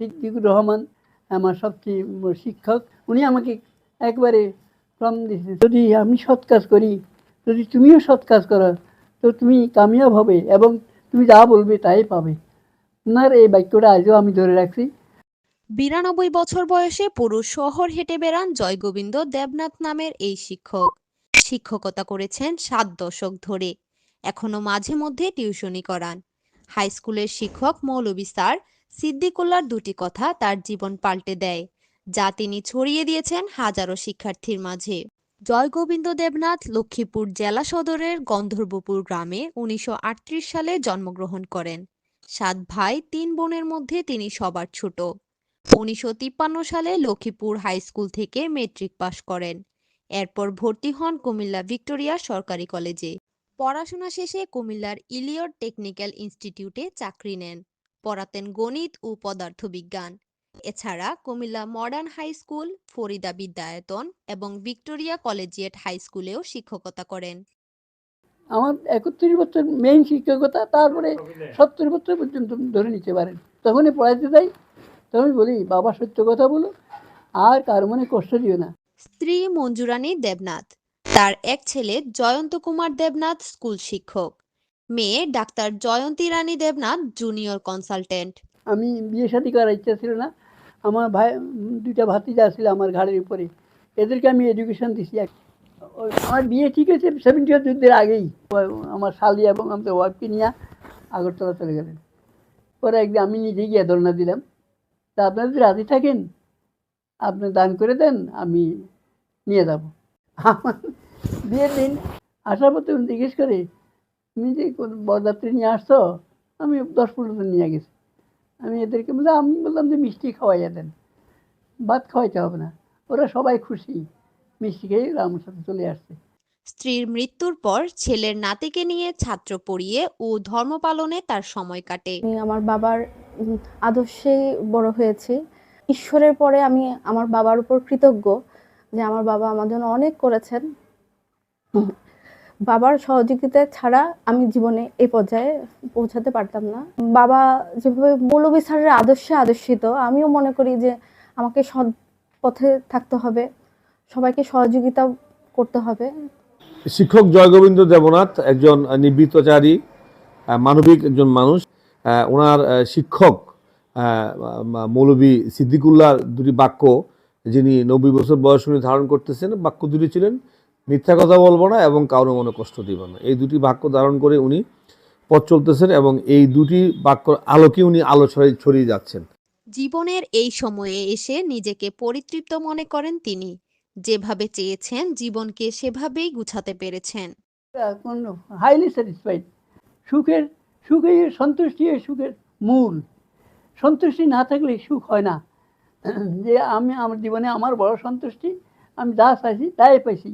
সিদ্দিকুর রহমান, আমার সবচেয়ে শিক্ষক, উনি আমাকে একবারে ফর্ম দিয়েছে, যদি আমি সৎ কাজ করি, যদি তুমিও সৎ কাজ করো, তো তুমি কামিয়াব হবে এবং তুমি যা বলবে তাই পাবে। ওনার এই বাক্যটা আজও আমি ধরে রাখছি। বিরানব্বই বছর বয়সে পুরো শহর হেঁটে বেড়ান জয়গোবিন্দ দেবনাথ নামের এই শিক্ষক। শিক্ষকতা করেছেন সাত দশক ধরে। এখনও মাঝে মধ্যে টিউশনি করান। হাই স্কুলের শিক্ষক মৌলভী স্যার সিদ্দিকুল্লার দুটি কথা তার জীবন পাল্টে দেয়, যা তিনি ছড়িয়ে দিয়েছেন হাজারো শিক্ষার্থীর মাঝে। জয়গোবিন্দ দেবনাথ লক্ষ্মীপুর জেলা সদরের গন্ধর্বপুর গ্রামে উনিশশো আটত্রিশ সালে জন্মগ্রহণ করেন। সাত ভাই, তিন বোনের মধ্যে তিনি সবার ছোট। উনিশশো তিপ্পান্ন সালে লক্ষ্মীপুর হাই স্কুল থেকে মেট্রিক পাশ করেন। এরপর ভর্তি হন কুমিল্লা ভিক্টোরিয়া সরকারি কলেজে। পড়াশোনা শেষে কুমিল্লার ইলিয়ট টেকনিক্যাল ইনস্টিটিউটে চাকরি নেন। পড়াতেন গণিত ও পদার্থবিজ্ঞান। এছাড়া Comilla modern high school Farida Vidyayatan এবং ভিক্টোরিয়া কলেজিয়েট হাই স্কুলেও শিক্ষকতা করেন। আমার একত্রিশ বছর মেইন শিক্ষকতা তারপরে সত্তর বছর পর্যন্ত ধরে নিতে পারেন। তখনই পড়াইতে যাই তখন বলি বাবা সত্য কথা বলো আর কার মনে কষ্ট দিও না? স্ত্রী মঞ্জুরানী দেবনাথ। তার এক ছেলে জয়ন্ত কুমার দেবনাথ স্কুল শিক্ষক। মেয়ে doctor Jayanti Rani Debnath junior consultant আমি বিয়ে শাদী করার ইচ্ছা ছিল না। আমার ভাই, দুইটা ভাতিজা ছিল আমার ঘাড়ের উপরে। এদেরকে আমি এডুকেশন দিছি। আমার বিয়ে ঠিক আছে সেভেন্টি যুদ্ধের আগেই। আমার শালি এবং আমাদের ওয়াইফকে নিয়ে আগরতলা চলে গেলেন। পরে একদিন আমি নিজে গিয়ে ধর্ণা দিলাম। তা আপনারা যদি রাজি থাকেন, আপনি দান করে দেন, আমি নিয়ে যাব। আমার বিয়ের দিন আসার তুমি জিজ্ঞেস করে যে কোন বরযাত্রী নিয়ে আসছো? আমি দশ পনেরো নিয়ে গেছি। আমি এদেরকে বললাম আমি বললাম যে মিষ্টি খাওয়াইয়া দেন ভাত খাওয়াইতে হবে না। ওরা সবাই খুশি। মিষ্টি খেয়ে আমার সাথে চলে আসছে। স্ত্রীর মৃত্যুর পর ছেলের নাতিকে নিয়ে ছাত্র পড়িয়ে ও ধর্ম পালনে তার সময় কাটে। আমি আমার বাবার আদর্শে বড় হয়েছে। ঈশ্বরের পরে আমি আমার বাবার উপর কৃতজ্ঞ যে আমার বাবা আমার জন্য অনেক করেছেন। বাবার সহযোগিতা ছাড়া আমি জীবনে এই পর্যায়ে পৌঁছাতে পারতাম না। বাবা যেভাবে মৌলবী স্যারের আদর্শে আদর্শিত আমিও মনে করি যে আমাকে সৎ পথে থাকতে হবে সবাইকে সহযোগিতা করতে হবে। শিক্ষক জয়গোবিন্দ দেবনাথ একজন নিবৃত্তচারী মানবিক একজন মানুষ ওনার শিক্ষক আহ, মা- মৌলভী সিদ্দিকুল্লাহর দুটি বাক্য যিনি নব্বই বছর বয়স উনি ধারণ করতেছেন বাক্য দুটি ছিলেন মিথ্যা কথা বলব না এবং কারও মনে কষ্ট দিব না। এই দুটি বাক্য ধারণ করে উনি পথ চলতেছেন এবং এই দুটি বাক্য আলোকে উনি আলো ছড়িয়ে ছড়িয়ে যাচ্ছেন। জীবনের এই সময়ে এসে নিজেকে পরিতৃপ্ত মনে করেন তিনি। যেভাবে চেয়েছেন জীবনকে সেভাবেই গুছাতে পেরেছেন। এখন হাইলি স্যাটিসফাইড সুখের সুখে সন্তুষ্টি সুখের মূল। সন্তুষ্টি না থাকলে সুখ হয় না। যে আমি আমার জীবনে আমার বড় সন্তুষ্টি আমি যা চাইছি তাই পাইছি।